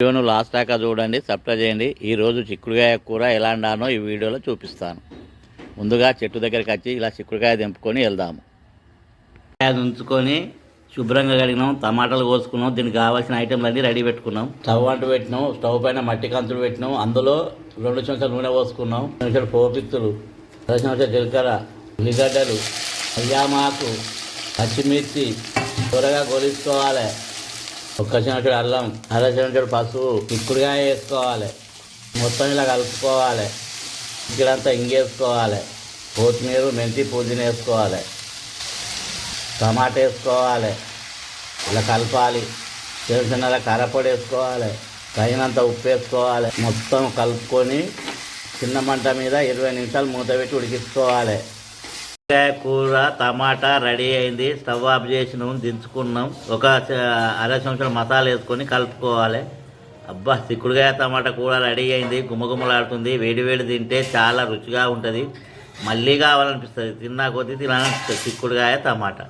వీడియోను లాస్ట్ దాకా చూడండి సబ్స్క్రైబ్ చేయండి. ఈరోజు చిక్కుడుకాయ కూర ఎలా వండానో ఈ వీడియోలో చూపిస్తాను. ముందుగా చెట్టు దగ్గరికి వచ్చి ఇలా చిక్కుడుకాయ తెంపుకొని వెళ్దాము. అది ఉంచుకొని శుభ్రంగా కడిగినాం టమాటాలు కోసుకున్నాం దీనికి కావాల్సిన ఐటెంలన్నీ రెడీ పెట్టుకున్నాం. స్టవ్ అంటు పెట్టినాం స్టవ్ పైన మట్టి కంచులు పెట్టినాం అందులో రెండు చెంచాలు నూనె పోసుకున్నాం చెంచాలు పోపిత్తులు రెండు చెంచాలు జీలకర్ర ఉల్లిగడ్డలు అయ్యామాకు పచ్చిమిర్చి త్వరగా గొలుసుకోవాలి ఒక్క చెంచాడు అల్లం అర చెంచాడు పసుపు చిక్కుడుగా వేసుకోవాలి. మొత్తం ఇలా కలుపుకోవాలి. ఇక్కడంతా ఇంగేసుకోవాలి. కొత్తిమీర మెంతి పుదీనా వేసుకోవాలి. టమాటా వేసుకోవాలి. ఇలా కలపాలి. చిన్న చిన్నగా కారపొడి వేసుకోవాలి. తగినంత ఉప్పు వేసుకోవాలి. మొత్తం కలుపుకొని చిన్న మంట మీద ఇరవై నిమిషాలు మూత పెట్టి ఉడికించుకోవాలి. కూర టమాటా రెడీ అయింది. స్టవ్ ఆఫ్ చేసినాం దించుకున్నాం. ఒక అర సంవత్సరం మసాలా వేసుకొని కలుపుకోవాలి. అబ్బా చిక్కుడుకాయ టమాటా కూర రెడీ అయింది. గుమ్మగుమ్మలాడుతుంది వేడి వేడి తింటే చాలా రుచిగా ఉంటుంది. మళ్ళీ కావాలనిపిస్తుంది. తిన్నా కొద్దీ తినాలనిపిస్తుంది. చిక్కుడుకాయ టమాటా.